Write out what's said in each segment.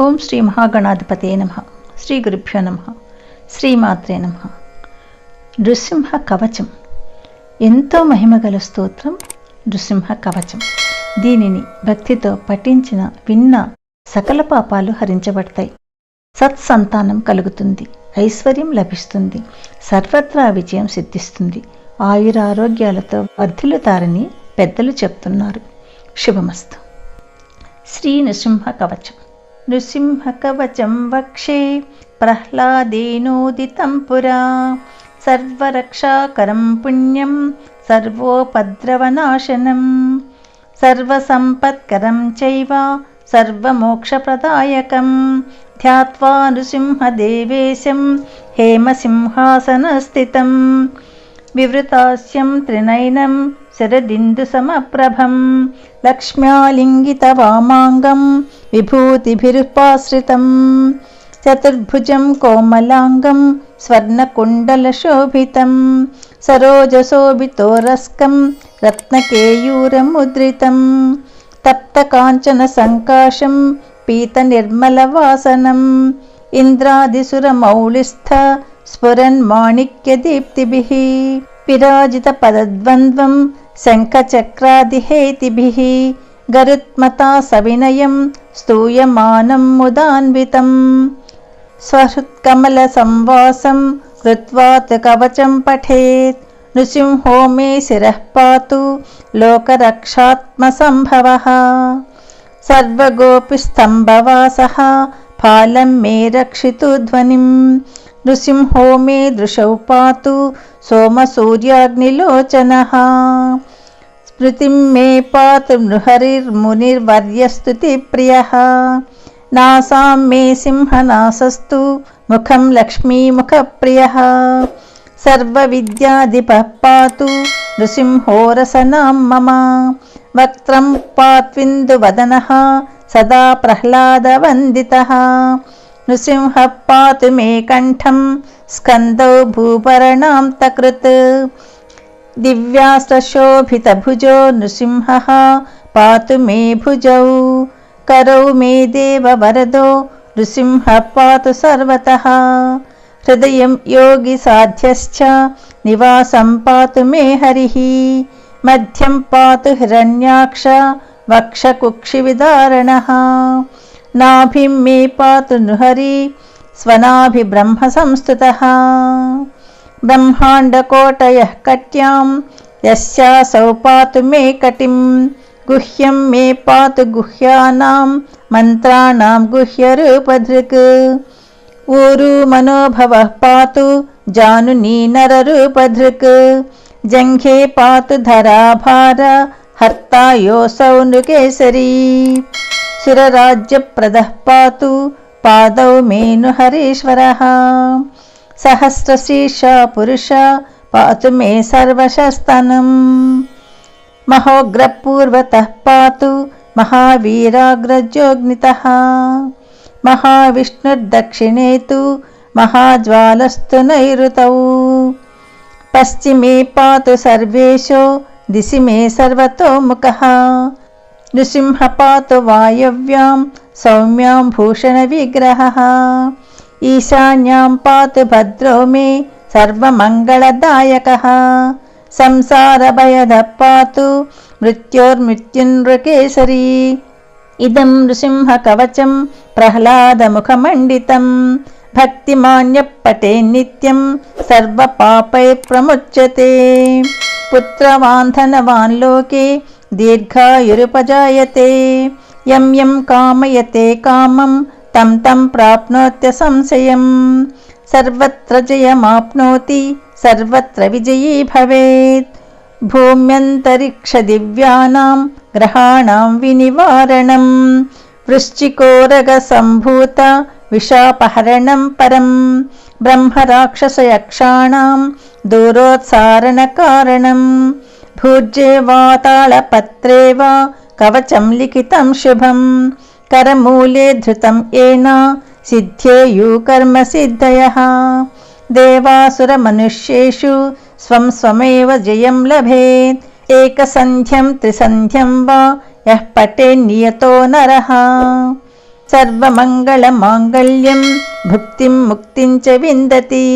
ఓం శ్రీ మహాగణాధిపతే నమ. శ్రీ గురుభ్యో నమ. శ్రీమాత్రే నమ. నృసింహ కవచం. ఎంతో మహిమగల స్తోత్రం నృసింహ కవచం. దీనిని భక్తితో పఠించిన విన్న సకల పాపాలు హరించబడతాయి. సత్సంతానం కలుగుతుంది. ఐశ్వర్యం లభిస్తుంది. సర్వత్రా విజయం సిద్ధిస్తుంది. ఆయురారోగ్యాలతో వర్ధిల్లుతారని పెద్దలు చెప్తున్నారు. శుభమస్తు. శ్రీ నృసింహ కవచం. నృసింహకవచం వక్షే ప్రహ్లాదేనోదితం పురా సర్వరక్షాకరం పుణ్యం సర్వోపద్రవనాశనం సర్వసంపత్కరం చైవ సర్వమోక్షప్రదాయకం ధ్యాత్వా నృసింహదేవేశం హేమసింహాసనస్థితం विवृतास्यं त्रिनयनं शरदिन्दुसमप्रभं लक्ष्म्यालिङ्गितवामाङ्गं विभूतिभिरुपाश्रितं चतुर्भुजं कोमलाङ्गं स्वर्णकुण्डलशोभितं सरोजशोभितोरस्कं रत्नकेयूरमुद्रितं तप्तकाञ्चनसङ्काशं पीतनिर्मलवासनम् इन्द्रादिसुरमौलिस्थ स्फुरन्माणिक्यदीप्तिभिः विराजितपदद्वन्द्वं शङ्खचक्रादिहेतिभिः गरुत्मता सविनयं स्तूयमानं मुदान्वितं स्वहृत्कमलसंवासं कृत्वात् कवचं पठेत् नृसिंहो मे शिरः पातु लोकरक्षात्मसम्भवः सर्वगोपिस्तम्भवासः फालं मे रक्षितु ध्वनिं नृसिंहो मे दृशौ पातु सोमसूर्याग्निलोचनः स्मृतिं मे पातु नृहरिर्मुनिर्वर्यस्तुतिप्रियः नासां मे सिंहनासस्तु मुखं लक्ष्मीमुखप्रियः सर्वविद्याधिपः पातु नृसिंहोरसनां मम वक्त्रं पात्विन्दुवदनः सदा प्रह्लादवन्दितः नृसिंहः पातु मे कण्ठं स्कन्दौ भूपरणां तकृत्। दिव्यास्त्रशोभितभुजो नृसिंहः पातु मे भुजौ। करौ मे देववरदो नृसिंहः पातु सर्वतः। हृदयं योगिसाध्यश्च निवासं पातु मे हरिः। मध्यं पातु हिरण्याक्ष वक्षकुक्षिविदारणः नाभिं मे पातु नृहरि स्वनाभिब्रह्मसंस्तुतः। ब्रह्माण्डकोटयः कट्यां यस्यासौ पातु मे कटिं गुह्यं मे पातु गुह्यानां मन्त्राणां गुह्यरूपधृक्। ऊरु मनोभवः पातु जानुनी नररूपधृक्। जङ्घे पातु धराभार हर्ता योऽसौ नृकेसरी सुरराज्यप्रदः पातु पादौ मेनु हरीश्वरः सहस्रशीर्षा पुरुष पातु मे सर्वशस्तनम् महोग्रपूर्वतः पातु महावीराग्रजोग्नितः महाविष्णुर्दक्षिणे तु महाज्वालस्तु नैऋतौ पश्चिमे पातु सर्वेशो दिशि मे सर्वतोमुखः नृसिंह वायव्यां सौम्यां भूषणविग्रहः। ईशान्यां पातु भद्रो मे सर्वमङ्गलदायकः। संसारभयदः पातु मृत्योर्मृत्युन्नृकेसरी इदं नृसिंहकवचं प्रह्लादमुखमण्डितं। भक्तिमान्यः पटे नित्यं सर्वपापै प्रमुच्यते। पुत्रवान्धनवान् लोके दीर्घायुरुपजायते। यं यं कामयते कामं तं तं प्राप्नोत्य संशयं। सर्वत्र जयमाप्नोति सर्वत्र विजयी भवेत्। भूम्यन्तरिक्षदिव्यानां ग्रहाणां विनिवारणं वृश्चिकोरगसम्भूत विशापहरणं परं ब्रह्मराक्षसयक्षाणां दूरोत्सारणकारणं भूर्जे वाताळपत्रे वा कवचं लिखितं शुभं करमूले धृतं येन सिद्ध्येयुकर्मसिद्धयः देवासुरमनुष्येषु स्वं स्वमेव जयं लभेत्। एकसन्ध्यं त्रिसन्ध्यं वा यः पठेन्नियतो नरः। सर्वमङ्गलमाङ्गल्यं भुक्तिं मुक्तिं च विन्दति।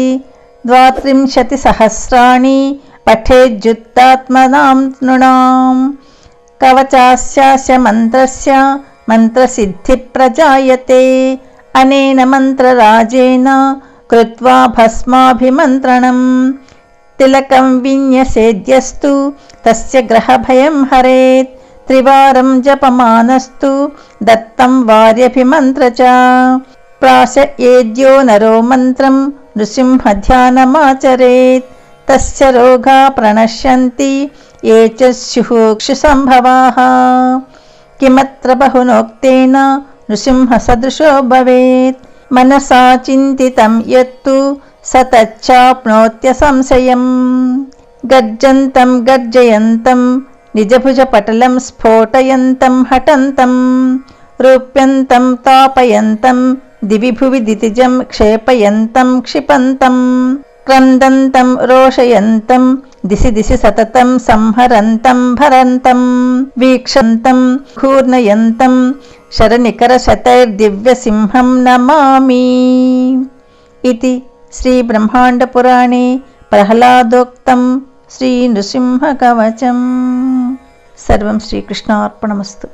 द्वात्रिंशतिसहस्राणि पठेज्जुत्तात्मनां नृणाम् कवचास्यास्य मन्त्रस्य मन्त्रसिद्धिप्रजायते। अनेन मन्त्रराजेन कृत्वा भस्माभिमन्त्रणम्। तिलकं विन्यसेद्यस्तु तस्य ग्रहभयं हरेत्। त्रिवारं जपमानस्तु दत्तं वार्यभिमन्त्र च प्राशयेद्यो नरो मन्त्रं नृसिंहध्यानमाचरेत् తస్య రోగా ప్రణశ్యంతి ఏ చ స్యుఃక్షుసంభవాः కిమత్ర బహునోక్తేన నృసింహసదృశో భవేత్ మనసా చింతితం యత్తు స తచ్చాప్నోత్య సంశయం గర్జంతం గర్జయంతం నిజభుజపటలం స్ఫోటయంతం హటంతం రూప్యంతం తాపయంతం దివిభువి దితిజం క్షేపయంతం క్షిపంతం क्रन्दन्तं रोषयन्तं दिशि दिशि सततं संहरन्तं भरन्तं वीक्षन्तं घूर्णयन्तं शरनिकरशतैर्दिव्यसिंहं नमामि इति श्रीब्रह्माण्डपुराणे प्रह्लादोक्तं श्रीनृसिंहकवचम् सर्वं श्रीकृष्णार्पणमस्तु